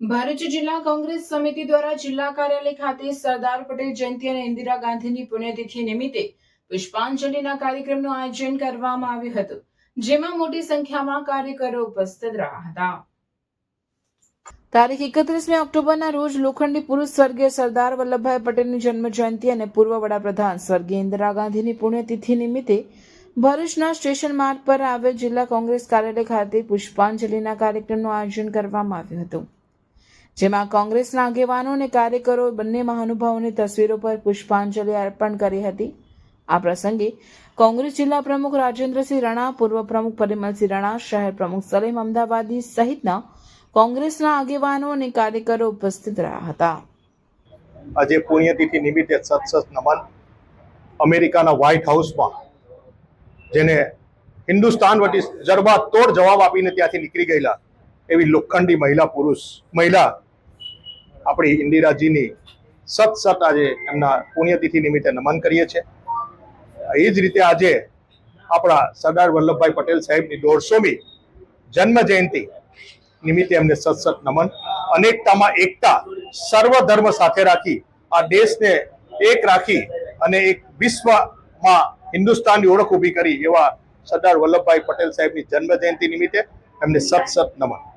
ભરૂચ જિલ્લા કોંગ્રેસ સમિતિ દ્વારા જિલ્લા કાર્યાલય ખાતે સરદાર પટેલ જયંતિ અને ઇન્દિરા ગાંધીની પુણ્યતિથિ નિમિત્તે પુષ્પાંજલિના કાર્યક્રમનું આયોજન કરવામાં આવ્યું હતું, જેમાં મોટી સંખ્યામાં કાર્યકરો ઉપસ્થિત રહ્યા હતા. તારીખ એકત્રીસમી ઓક્ટોબરના રોજ લોખંડી પુરુષ સ્વર્ગીય સરદાર વલ્લભભાઈ પટેલની જન્મ જયંતિ અને પૂર્વ વડાપ્રધાન સ્વર્ગીય ઇન્દિરા ગાંધીની પુણ્યતિથિ નિમિત્તે ભરૂચના સ્ટેશન માર્ગ પર આવેલ જિલ્લા કોંગ્રેસ કાર્યાલય ખાતે પુષ્પાંજલિના કાર્યક્રમનું આયોજન કરવામાં આવ્યું હતું. જેમાં કોંગ્રેસના આગેવાનો અને કાર્યકરો બંને મહાનુભાવોની તસવીરો પર પુષ્પાંજલિ અર્પણ કરી હતી. આ પ્રસંગે કોંગ્રેસ જિલ્લા પ્રમુખ રાજેન્દ્રસિંહ રણા, પૂર્વ પ્રમુખ પરિમલસિંહ રણા, શહેર પ્રમુખ સલીમ અમદાવાદી સહિતના કોંગ્રેસના આગેવાનો અને કાર્યકરો ઉપસ્થિત રહ્યા હતા. આજે પુણ્યતિથિ નિમિત્તે સત સત નમન અમેરિકાના વ્હાઇટ હાઉસમાં, જેને હિન્દુસ્તાન વટી જરબા તોડ જવાબ આપીને ત્યાંથી નીકળી ગયેલા એવી લોખંડી મહિલા પુરુષ, મહિલા આપણી ઇન્દિરાજીની સત સત આજે એમના પુણ્યતિથિ નિમિત્તે નમન કરીએ છીએ. એ જ રીતે આજે આપણા સરદાર વલ્લભભાઈ પટેલ સાહેબની દોઢસોમી જન્મ જયંતિ નિમિત્તે એમને સત સત નમન, અનેકતામાં એકતા સર્વ ધર્મ સાથે રાખી આ દેશને એક રાખી અને એક વિશ્વમાં હિન્દુસ્તાનની ઓળખ ઊભી કરી એવા સરદાર વલ્લભભાઈ પટેલ સાહેબની જન્મ જયંતિ નિમિત્તે એમને સત સત નમન.